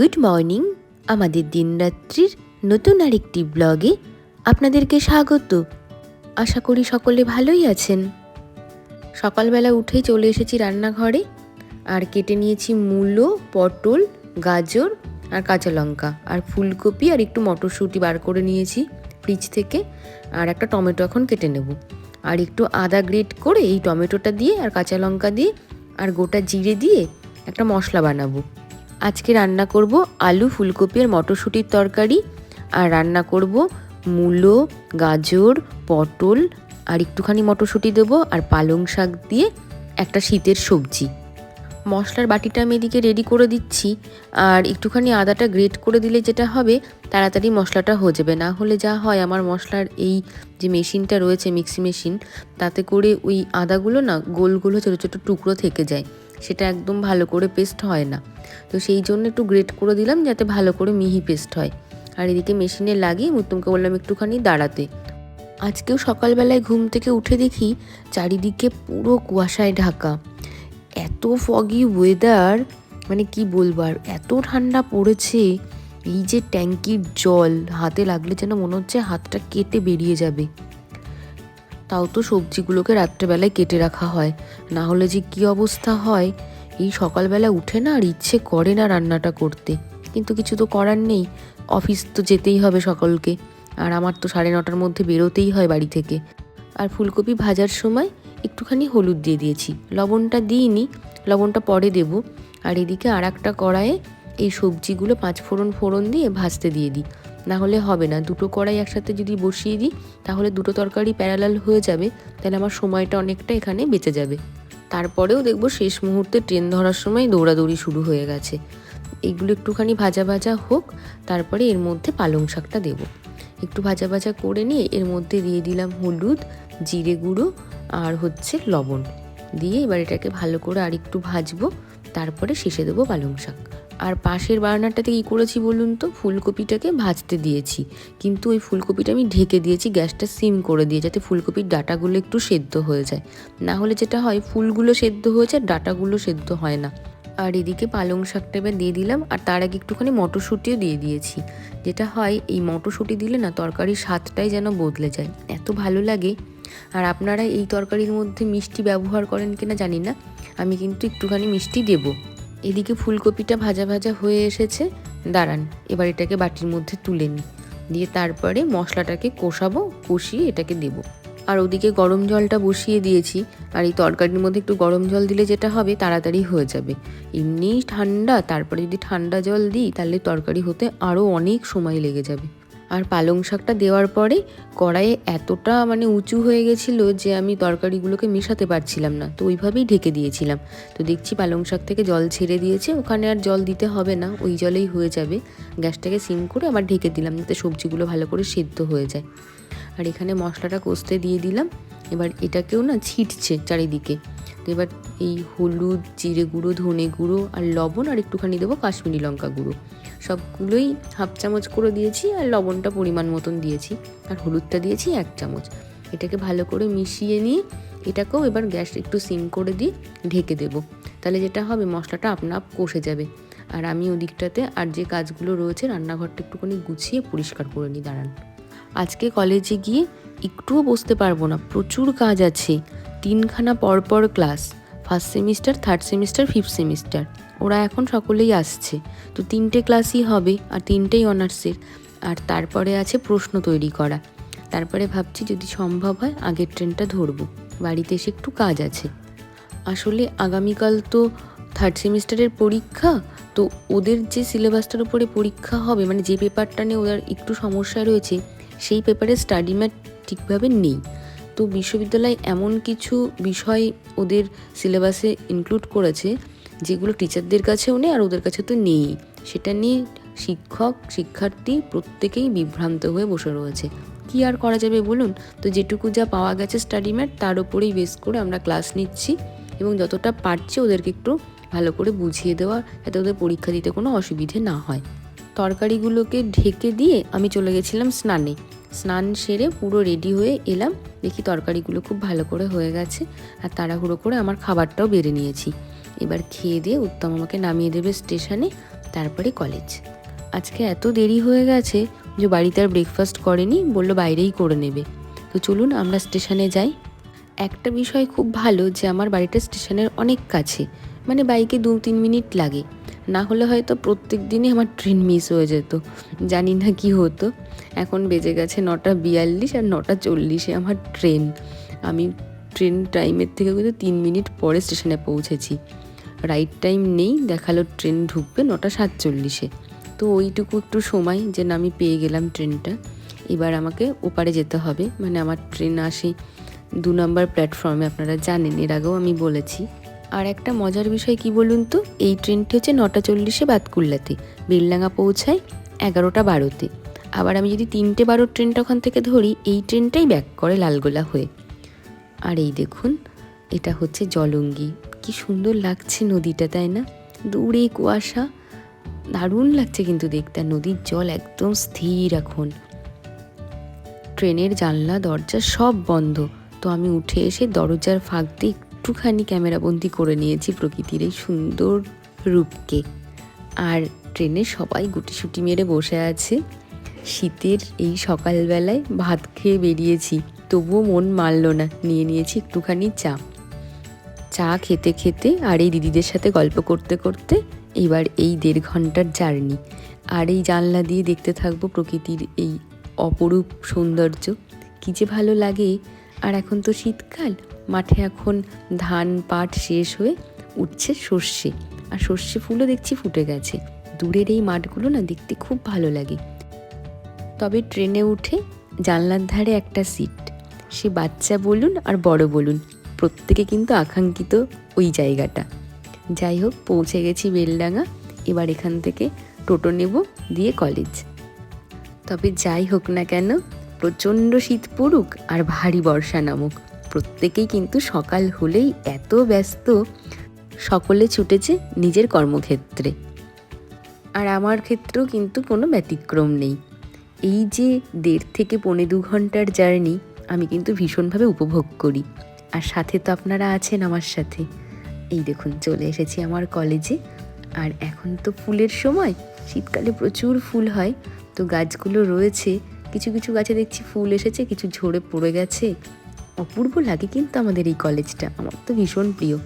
Good morning. আমাদের দিনরাত্রির নতুন আরেকটি ব্লগে আপনাদেরকে স্বাগত। আশা করি সকলে ভালোই আছেন। সকালবেলা উঠেই চলে এসেছি রান্নাঘরে। আর কেটে নিয়েছি মূলো, পটল, গাজর আর কাঁচা লঙ্কা। আর ফুলকপি আর একটু মটরশুঁটি বার করে নিয়েছি ফ্রিজ থেকে। আর একটা টমেটো এখন কেটে নেব। আর একটু আদা গ্রেট করে এই টমেটোটা দিয়ে আর কাঁচা লঙ্কা দিয়ে আর গোটা জিরে দিয়ে একটা মশলা বানাবো। আজকে রান্না করব আলু ফুলকপি আর মটরশুঁটির তরকারি। আর রান্না করব মূলো, গাজর, পটল আর একটুখানি মটরশুঁটি দেবো আর পালং শাক দিয়ে একটা শীতের সবজি। মশলার বাটিটা আমি এদিকে রেডি করে দিচ্ছি। আর একটুখানি আদাটা গ্রেট করে দিলে যেটা হবে, তাড়াতাড়ি মশলাটা হয়ে যাবে। না হলে যা হয়, আমার মশলার এই যে মেশিনটা রয়েছে মিক্সি মেশিন তাতে করে ওই আদাগুলো না গোল গোল ছোটো ছোটো টুকরো থেকে যায়। সেটা একদম ভালো করে পেস্ট হয় না। তো সেই জন্য একটু গ্রেট করে দিলাম যাতে ভালো করে মিহি পেস্ট হয়। আর এদিকে মেশিনে লাগিয়ে মুতুমকে বললাম একটুখানি দাঁড়াতে। আজকেও সকালবেলায় ঘুম থেকে উঠে দেখি চারিদিকে পুরো কুয়াশায় ঢাকা। এত ফগি ওয়েদার মানে কি বলব আর, এত ঠান্ডা পড়েছে, এই যে ট্যাঙ্কির জল, হাতে লাগলে যেন মনে হচ্ছে হাতটা কেটে বেরিয়ে যাবে। তাও তো সবজিগুলোকে রাত্রেবেলায় কেটে রাখা হয়। না হলে যে কি অবস্থা হয়? এই সকালবেলা উঠে না আর ইচ্ছে করে না রান্নাটা করতে। কিন্তু কিছু তো করার নেই। অফিস তো যেতেই হবে সকলকে। আর আমার তো সাড়ে নটার মধ্যে বেরোতেই হয় বাড়ি থেকে। আর ফুলকপি ভাজার সময় একটুখানি হলুদ দিয়ে দিয়েছি। লবণটা দিইনি, লবণটা পরে দেব। আর এদিকে আর একটা কড়াইয়ে এই সবজিগুলো পাঁচ ফোড়ন ফোড়ন দিয়ে ভাজতে দিয়ে দিই। না হলে হবে না। দুটো কড়াই একসাথে যদি বসিয়ে দিই, তাহলে দুটো তরকারি প্যারালাল হয়ে যাবে, তাহলে আমার সময়টা অনেকটা এখানে বেঁচে যাবে। তারপরেও দেখব শেষ মুহূর্তে ট্রেন ধরার সময় দৌড়াদৌড়ি শুরু হয়ে গেছে। এগুলো একটুখানি ভাজা ভাজা হোক, তারপরে এর মধ্যে পালং শাকটা দেবো। একটু ভাজা ভাজা করে নিয়ে এর মধ্যে দিয়ে দিলাম হলুদ, জিরে গুঁড়ো আর হচ্ছে লবণ। দিয়ে এবার এটাকে ভালো করে আর একটু ভাজবো, তারপরে শেষে দেবো পালং শাক। আর পাশের বার্নারটাতে কী করেছি বলুন তো? ফুলকপিটাকে ভাজতে দিয়েছি। কিন্তু ওই ফুলকপিটা আমি ঢেকে দিয়েছি, গ্যাসটা সিম করে দিয়ে, যাতে ফুলকপির ডাটাগুলো একটু সেদ্ধ হয়ে যায়। না হলে যেটা হয়, ফুলগুলো সেদ্ধ হয়ে যায়, ডাটাগুলো সেদ্ধ হয় না। আর এদিকে পালং শাকটা এবার দিয়ে দিলাম, আর তার আগে একটুখানি মটরশুঁটিও দিয়ে দিয়েছি। যেটা হয়, এই মটরশুঁটি দিলে না, তরকারির স্বাদটাই যেন বদলে যায়। এত ভালো লাগে। আর আপনারা এই তরকারির মধ্যে মিষ্টি ব্যবহার করেন কিনা জানি না। আমি কিন্তু একটুখানি মিষ্টি দেব। এদিকে ফুলকপিটা ভাজা ভাজা হয়ে এসেছে। দাঁড়ান, এবার এটাকে বাটির মধ্যে তুলে নিই। দিয়ে তারপরে মশলাটাকে কষাবো, কষিয়ে এটাকে দেবো। আর ওদিকে গরম জলটা বসিয়ে দিয়েছি। আর এই তরকারির মধ্যে একটু গরম জল দিলে যেটা হবে তাড়াতাড়ি হয়ে যাবে। এমনি ঠান্ডা, তারপরে যদি ঠান্ডা জল দিই তাহলে তরকারি হতে আরও অনেক সময় লেগে যাবে। আর পালং শাকটা দেওয়ার পরে কড়াইয়ে এতটা মানে উঁচু হয়ে গেছিল যে আমি তরকারিগুলোকে মেশাতে পারছিলাম না। তো ওইভাবেই ঢেকে দিয়েছিলাম। তো দেখছি পালং শাক থেকে জল ছেড়ে দিয়েছে, ওখানে আর জল দিতে হবে না, ওই জলেই হয়ে যাবে। গ্যাসটাকে সিম করে আবার ঢেকে দিলাম, যাতে সবজিগুলো ভালো করে সেদ্ধ হয়ে যায়। আর এখানে মশলাটা কষতে দিয়ে দিলাম। এবার এটাকেও না ছিটছে চারিদিকে। তো এবার এই হলুদ, জিরে গুঁড়ো, ধনে গুঁড়ো আর লবণ আর একটুখানি দেবো কাশ্মীরি লঙ্কা গুঁড়ো। সবগুলোই হাফ চামচ করে দিয়েছি আর লবণটা পরিমাণ মতন দিয়েছি। আর হলুদটা দিয়েছি এক চামচ। এটাকে ভালো করে মিশিয়ে নিয়ে এটাকেও এবার গ্যাস একটু সিম করে দিয়ে ঢেকে দেবো। তাহলে যেটা হবে, মশলাটা আপনা আপ কষে যাবে। আর আমি ওদিকটাতে আর যে কাজগুলো রয়েছে, রান্নাঘরটা একটুখানি গুছিয়ে পরিষ্কার করে নিই, দাঁড়ান। আজকে কলেজে গিয়ে একটুও বসতে পারব না, প্রচুর কাজ আছে। তিনখানা পরপর class, first semester, third semester, fifth semester. ওরা এখন সকলেই আসছে। তো তিনটে ক্লাসই হবে আর তিনটেই অনার্সের আর তারপরে আছে প্রশ্ন তৈরি করা। তারপরে ভাবছি যদি সম্ভব হয় আগের ট্রেনটা ধরবো। বাড়িতে এসে একটু কাজ আছে। আসলে আগামীকাল তো থার্ড সেমিস্টারের পরীক্ষা, তো ওদের যে সিলেবাসটার উপরে পরীক্ষা হবে মানে যে পেপারটা নিয়ে ওদের একটু সমস্যা রয়েছে, সেই পেপারে স্টাডি ম্যাট ঠিকভাবে নেই। তো বিশ্ববিদ্যালয় এমন কিছু বিষয় ওদের সিলেবাসে ইনক্লুড করেছে যেগুলো টিচারদের কাছেও নেই আর ওদের কাছে তো নেই। সেটা নিয়ে শিক্ষক, শিক্ষার্থী প্রত্যেকেই বিভ্রান্ত হয়ে বসে রয়েছে। কি আর করা যাবে বলুন? তো যেটুকু যা পাওয়া গেছে স্টাডি ম্যাট তার উপরেই বেস করে আমরা ক্লাস নিচ্ছি এবং যতটা পারছি ওদেরকে একটু ভালো করে বুঝিয়ে দেওয়া যাতে ওদের পরীক্ষা দিতে কোনো অসুবিধে না হয়। তরকারিগুলোকে ঢেকে দিয়ে আমি চলে গেছিলাম স্নানে। স্নান সেরে পুরো রেডি হয়ে এলাম। দেখি তরকারিগুলো খুব ভালো করে হয়ে গেছে আর তাড়াহুড়ো করে আমার খাবারটাও বেড়ে নিয়েছি। এবার খেয়ে দিয়ে উত্তম আমাকে নামিয়ে দেবে স্টেশনে, তারপরে কলেজ আজকে এত দেরি হয়ে গেছে যে বাড়িতে আর ব্রেকফাস্ট করেনি, বলল বাইরেই করে নেবে। তো চলুন আমরা স্টেশনে যাই। একটা বিষয় খুব ভালো যে আমার বাড়িটা স্টেশনের অনেক কাছে মানে বাইকে দু তিন মিনিট লাগে। না হলে হয়তো প্রত্যেক দিনই আমার ট্রেন মিস হয়ে যেত। জানি না কি হতো। এখন বেজে গেছে নটা বিয়াল্লিশ আর নটা চল্লিশে আমার ট্রেন আমি ট্রেন টাইমের থেকে কিন্তু তিন মিনিট পরে স্টেশনে পৌঁছেছি। রাইট টাইম নেই, দেখাল ট্রেন ঢুকবে নটা সাতচল্লিশে। তো ওইটুকু একটু সময় যে না আমি পেয়ে গেলাম ট্রেনটা এবার আমাকে ওপারে যেতে হবে মানে আমার ট্রেন আসে দু নম্বর প্ল্যাটফর্মে আপনারা জানেন, এর আগেও আমি বলেছি। আর একটা মজার বিষয় কি বলুন তো, এই ট্রেনটি হচ্ছে নটা চল্লিশে বাতকুল্লাতে, বেলডাঙ্গা পৌঁছায় এগারোটা বারোতে। আবার আমি যদি তিনটে বারোর ট্রেনটা ওখান থেকে ধরি, এই ট্রেনটাই ব্যাক করে লালগোলা হয়ে। আর এই দেখুন, এটা হচ্ছে জলঙ্গি। কি সুন্দর লাগছে নদীটা, তাই না? দূরে কুয়াশা। দারুণ লাগছে কিন্তু দেখতে নদীর জল একদম স্থির এখন। ট্রেনের জানলা, দরজা সব বন্ধ। তো আমি উঠে এসে দরজার ফাঁক দিয়ে একটুখানি ক্যামেরাবন্দি করে নিয়েছি প্রকৃতির এই সুন্দর রূপকে। আর ট্রেনে সবাই গুটিসুটি মেরে বসে আছে। শীতের এই সকালবেলায় ভাত খেয়ে বেরিয়েছি, তবুও মন মানল না। নিয়ে নিয়েছি একটুখানি চা। চা খেতে খেতে আর এই দিদিদের সাথে গল্প করতে করতে এবার এই দেড় ঘণ্টার জার্নি। আর এই জানলা দিয়ে দেখতে থাকব প্রকৃতির এই অপরূপ সৌন্দর্য। কী যে ভালো লাগে। আর এখন তো শীতকাল। মাঠে এখন ধান পাট শেষ হয়ে উঠছে সর্ষে। আর সর্ষে ফুলও দেখছি ফুটে গেছে। দূরের এই মাঠগুলো না দেখতে খুব ভালো লাগে। তবে ট্রেনে উঠে জানলার ধারে একটা সিট। সে বাচ্চা বলুন আর বড় বলুন। প্রত্যেকে কিন্তু আকাঙ্ক্ষিত ওই জায়গাটা। যাই হোক, পৌঁছে গেছি বেলডাঙ্গা। এবার এখান থেকে টোটো নেব দিয়ে কলেজ তবে যাই হোক না কেন, প্রচণ্ড শীত পড়ুক আর ভারী বর্ষা নামুক। প্রত্যেকেই কিন্তু সকাল হলেই এত ব্যস্ত, সকলে ছুটেছে নিজের কর্মক্ষেত্রে। আর আমার ক্ষেত্রেও কিন্তু কোনো ব্যতিক্রম নেই। এই যে দেড় থেকে পৌনে দু ঘণ্টার জার্নি, আমি কিন্তু ভীষণভাবে উপভোগ করি। আর সাথে তো আপনারা আছেন আমার সাথে। এই দেখুন, চলে এসেছি আমার কলেজে আর এখন তো ফুলের সময়, শীতকালে প্রচুর ফুল হয়। তো গাছগুলো রয়েছে, কিছু কিছু গাছে দেখছি ফুল এসেছে, কিছু ঝরে পড়ে গেছে। অপূর্ব লাগে কিন্তু আমাদের এই কলেজটা আমার তো ভীষণ প্রিয়।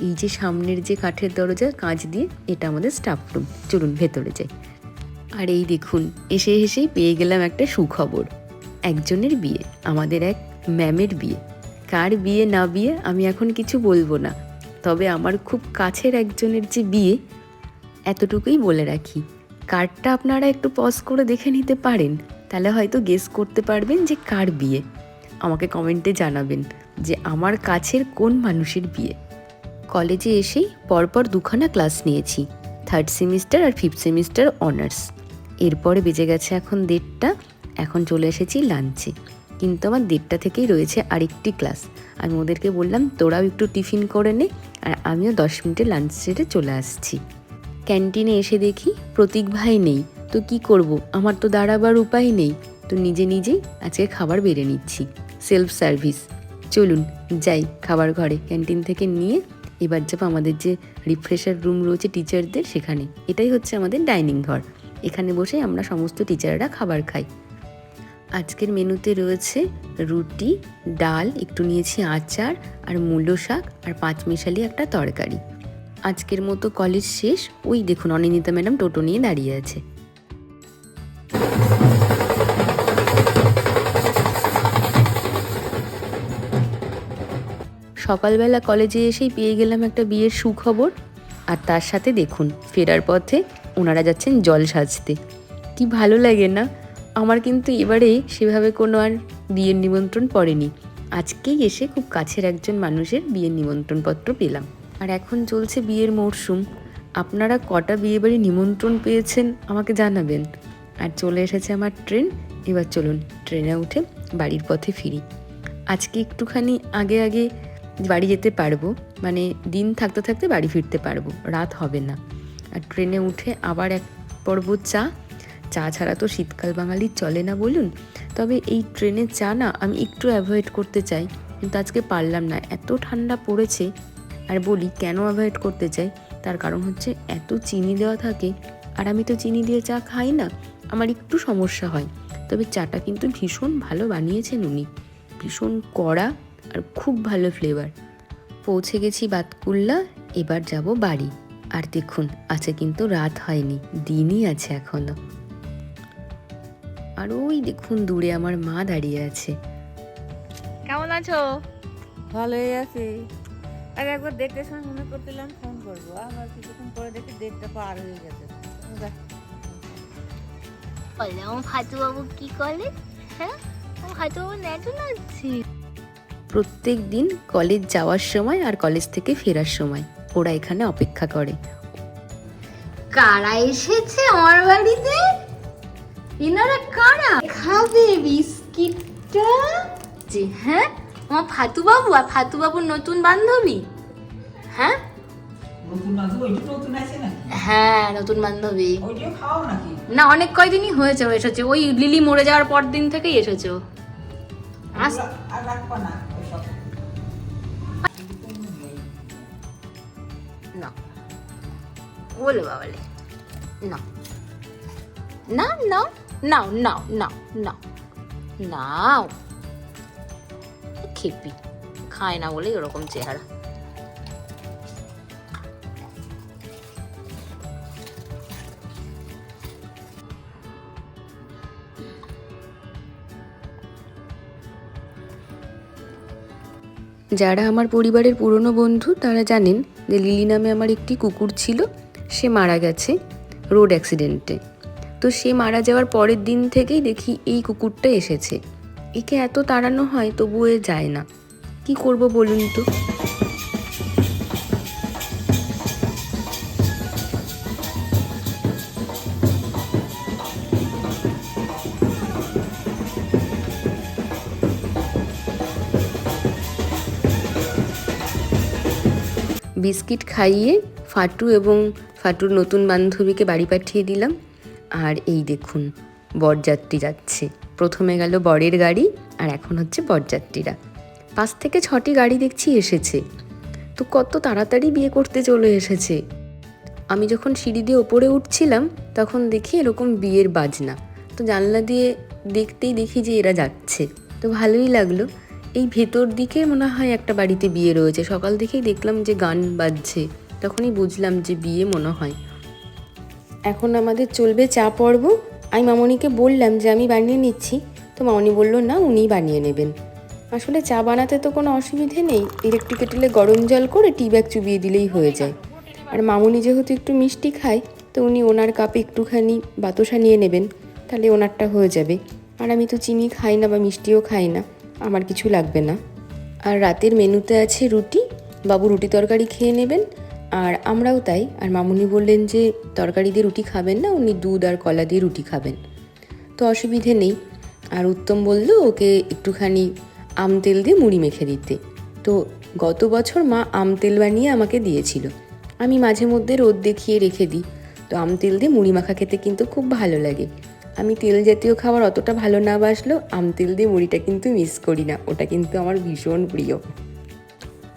এই যে সামনের যে কাঠের দরজা, কাঁচ দিয়ে এটা আমাদের স্টাফ রুম চলুন ভেতরে যাই। আর এই দেখুন, এসে এসেই পেয়ে গেলাম একটা সুখবর। একজনের বিয়ে, আমাদের এক ম্যামের বিয়ে। কার বিয়ে না বিয়ে আমি এখন কিছু বলব না। তবে আমার খুব কাছের একজনের যে বিয়ে, এতটুকুই বলে রাখি। কার্ডটা আপনারা একটু পজ করে দেখে নিতে পারেন, তাহলে হয়তো গেস করতে পারবেন যে কার বিয়ে। আমাকে কমেন্টে জানাবেন যে আমার কাছের কোন মানুষের বিয়ে। কলেজে এসেই পরপর দুখানা ক্লাস নিয়েছি থার্ড সেমিস্টার আর ফিফথ সেমিস্টার অনার্স এরপরে বেজে গেছে এখন দেড়টা, এখন চলে এসেছি লাঞ্চে কিন্তু আমার দেড়টা থেকেই রয়েছে আরেকটি ক্লাস। আমি ওদেরকে বললাম, তোরাও একটু টিফিন করে নে আর আমিও দশ মিনিটে লাঞ্চ সেরে চলে আসছি। ক্যান্টিনে এসে দেখি প্রতীক ভাই নেই। তো কি করব? আমার তো দাঁড়াবার উপায় নেই। তো নিজে নিজেই আজকে খাবার বেড়ে নিচ্ছি। Self service. চলুন, যাই খাবার ঘরে। ক্যান্টিন থেকে নিয়ে এবার যাব আমাদের যে রিফ্রেশার রুম রয়েছে টিচারদের সেখানে। এটাই হচ্ছে আমাদের ডাইনিং ঘর। এখানে বসে আমরা সমস্ত টিচাররা খাবার খাই। আজকের মেনুতে রয়েছে রুটি, ডাল, একটু নিয়েছি আচার আর মূলো শাক আর পাঁচমিশালি একটা তরকারি। আজকের মতো কলেজ শেষ। ওই দেখুন অনিন্দিতা ম্যাডাম টোটো নিয়ে দাঁড়িয়ে আছে। সকালবেলা কলেজে এসেই পেয়ে গেলাম একটা বিয়ের সুখবর। আর তার সাথে দেখুন, ফেরার পথে ওনারা যাচ্ছেন জল সাজতে। কি ভালো লাগে না? আমার কিন্তু এবারে সেভাবে কোনো আর বিয়ের নিমন্ত্রণ পড়েনি। আজকেই এসে খুব কাছের একজন মানুষের বিয়ের নিমন্ত্রণপত্র পেলাম। আর এখন চলছে বিয়ের মরশুম আপনারা কটা বিয়ে বাড়ি নিমন্ত্রণ পেয়েছেন আমাকে জানাবেন। আর চলে এসেছে আমার ট্রেন। এবার চলুন, ট্রেনে উঠে বাড়ির পথে ফিরি। আজকে একটুখানি আগে আগে বাড়ি যেতে পারব। মানে দিন থাকতে থাকতে বাড়ি ফিরতে পারব। রাত হবে না। আর ট্রেনে উঠে আবার এক পর্ব চা চা ছাড়া তো শীতকাল বাঙালির চলে না বলুন। তবে এই ট্রেনের চা না আমি একটু অ্যাভয়েড করতে চাই। কিন্তু আজকে পারলাম না, এত ঠান্ডা পড়েছে। আর বলি, কেন অ্যাভয়েড করতে চাই? তার কারণ হচ্ছে এত চিনি দেওয়া থাকে। আর আমি তো চিনি দিয়ে চা খাই না, আমার একটু সমস্যা হয়। তবে চাটা কিন্তু ভীষণ ভালো বানিয়েছেন উনি। ভীষণ কড়া আর খুব ভালো ফ্লেভার পৌঁছে গেছি বাতকুল্লা, এবার যাব বাড়ি। আর দেখুন আছে কিন্তু রাত হয়নি, দিনই আছে এখনও। আর ওই দেখুন দূরে আমার মা দাঁড়িয়ে আছে। কেমন আছো? ভালোই আছি। আর একবার দেখতে সময় মনে করতেলাম ফোন করব। আবার কিছুক্ষণ পরে দেখি ডেটটা পার হয়ে গেছে। যাক, বলে আমার ফাতুবাবু কি করে? হ্যাঁ? আমার ফাতুবাবু নতুন আছে প্রত্যেক দিন কলেজ যাওয়ার সময় আর কলেজ থেকে ফেরার সময় ওরা এখানে অপেক্ষা করে। কারা এসেছে আমার বাড়িতে? এনারা কারা? খাবে বিস্কিটটা। যে হ্যাঁ? আমার ফাতুবাবু আর ফাতুবাবুর নতুন বান্ধবী। হ্যাঁ? হ্যাঁ নতুন বান্ধবী। না অনেক কয়দিনই হয়েছে ও এসেছে। ওই লিলি মরে যাওয়ার পর দিন থেকেই এসেছে ও। আস ওগুলা আর রাখবা না না। বলে বাবালে। না। না নাও নাও নাও নাও নাও নাও খেপি খায় না বলে ওরকম চেহারা। যারা আমার পরিবারের পুরনো বন্ধু, তারা জানেন যে লিলি নামে আমার একটি কুকুর ছিল। সে মারা গেছে রোড অ্যাক্সিডেন্টে। তো সে মারা যাওয়ার পরের দিন থেকেই দেখি এই কুকুরটা এসেছে। একে এত তাড়ানো হয় তবুও এ যায় না। কি করব বলুন তো? বিস্কিট খাইয়ে ফাটু এবং ফাটুর নতুন বান্ধবীকে বাড়ি পাঠিয়ে দিলাম। আর এই দেখুন, বরযাত্রী যাচ্ছে। প্রথমে গেল বরের গাড়ি আর এখন হচ্ছে বরযাত্রীরা। পাঁচ থেকে ছটি গাড়ি দেখছি এসেছে। তো কত তাড়াতাড়ি বিয়ে করতে চলে এসেছে। আমি যখন সিঁড়ি দিয়ে ওপরে উঠছিলাম, তখন দেখি এরকম বিয়ের বাজনা। তো জানলা দিয়ে দেখতেই দেখি যে এরা যাচ্ছে। তো ভালোই লাগল। এই ভেতর দিকে মনে হয় একটা বাড়িতে বিয়ে রয়েছে। সকাল থেকেই দেখলাম যে গান বাজছে। তখনই বুঝলাম যে বিয়ে মনে হয়। এখন আমাদের চলবে চা পর্ব। আমি মামনিকে বললাম যে আমি বানিয়ে নিচ্ছি। তো মামনি বলল, না, উনিই বানিয়ে নেবেন। আসলে চা বানাতে তো কোনো অসুবিধে নেই। ইলেকট্রিক কেটেলে গরম জল করে টি ব্যাগ চুবিয়ে দিলেই হয়ে যায়। আর মামনি যেহেতু একটু মিষ্টি খায়, তো উনি ওনার কাপে একটুখানি বাতাসা নিয়ে নেবেন। তাহলে ওনারটা হয়ে যাবে। আর আমি তো চিনি খাই না বা মিষ্টিও খাই না, আমার কিছু লাগবে না। আর রাতের মেনুতে আছে রুটি। বাবু রুটি তরকারি খেয়ে নেবেন। আর আমরাও তাই। আর মামুনি বললেন যে, তরকারি দিয়ে রুটি খাবেন না, উনি দুধ আর কলা দিয়ে রুটি খাবেন। তো অসুবিধে নেই। আর উত্তম বলল, ওকে একটুখানি আম তেল দিয়ে মুড়ি মেখে দিতে। তো গত বছর মা আম তেল বানিয়ে আমাকে দিয়েছিল। আমি মাঝে মধ্যে রোদ দেখিয়ে রেখে দিই। তো আম তেল দিয়ে মুড়ি মাখা খেতে কিন্তু খুব ভালো লাগে। আমি তেল জাতীয় খাবার অতটা ভালো না বাসলেও আম তেল দিয়ে মুড়িটা কিন্তু মিস করি না। ওটা কিন্তু আমার ভীষণ প্রিয়।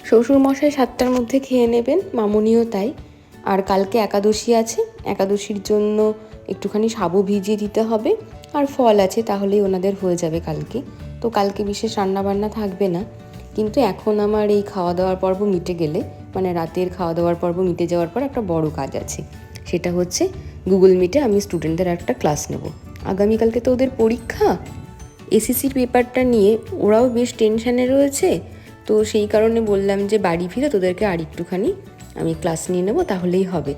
শ্বশুর মশাই সাতটার মধ্যে খেয়ে নেবেন, মামনিও তাই। আর কালকে একাদশী আছে, একাদশীর জন্য একটুখানি সাবু ভিজিয়ে দিতে হবে। আর ফল আছে, তাহলেই ওনাদের হয়ে যাবে কালকে। তো কালকে বিশেষ রান্নাবান্না থাকবে না। কিন্তু এখন আমার এই খাওয়া দাওয়ার পর্ব মিটে গেলে মানে রাতের খাওয়া দাওয়ার পর্ব মিটে যাওয়ার পর একটা বড় কাজ আছে। সেটা হচ্ছে গুগল মিটে আমি স্টুডেন্টদের একটা ক্লাস নেব। আগামীকালকে তো ওদের পরীক্ষা। এসিসির পেপারটা নিয়ে ওরাও বেশ টেনশানে রয়েছে। তো সেই কারণে বললাম যে বাড়ি ফিরে তোদেরকে আর একটুখানি আমি ক্লাস নিয়ে নেব, তাহলেই হবে।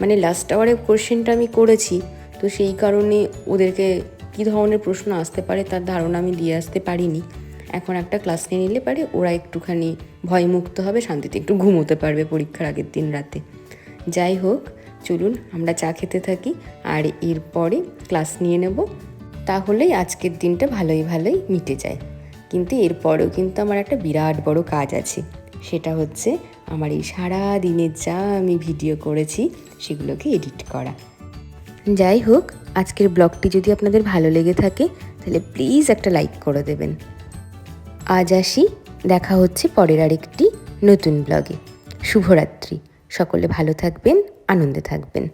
মানে লাস্ট আওয়ারে কোশ্চেনটা আমি করেছি, তো সেই কারণে ওদেরকে কী ধরনের প্রশ্ন আসতে পারে তার ধারণা আমি দিয়ে আসতে পারিনি। এখন একটা ক্লাস নিয়ে নিলে পারে, ওরা একটুখানি ভয়মুক্ত হবে, শান্তিতে একটু ঘুমোতে পারবে পরীক্ষার আগের দিন রাতে। যাই হোক, চলুন আমরা চা খেতে থাকি, আর এরপরে ক্লাস নিয়ে নেব। তাহলেই আজকের দিনটা ভালোই ভালোই মিটে যায়। কিন্তু এরপরেও কিন্তু আমার একটা বিরাট বড় কাজ আছে। সেটা হচ্ছে আমার এই সারা দিনের যা আমি ভিডিও করেছি, সেগুলোকে এডিট করা। যাই হোক, আজকের ব্লগটি যদি আপনাদের ভালো লেগে থাকে, তাহলে প্লিজ একটা লাইক করে দেবেন। আজ আসি, দেখা হচ্ছে পরের আরেকটি নতুন ব্লগে। শুভরাত্রি। সকলে ভালো থাকবেন, আনন্দে থাকবেন।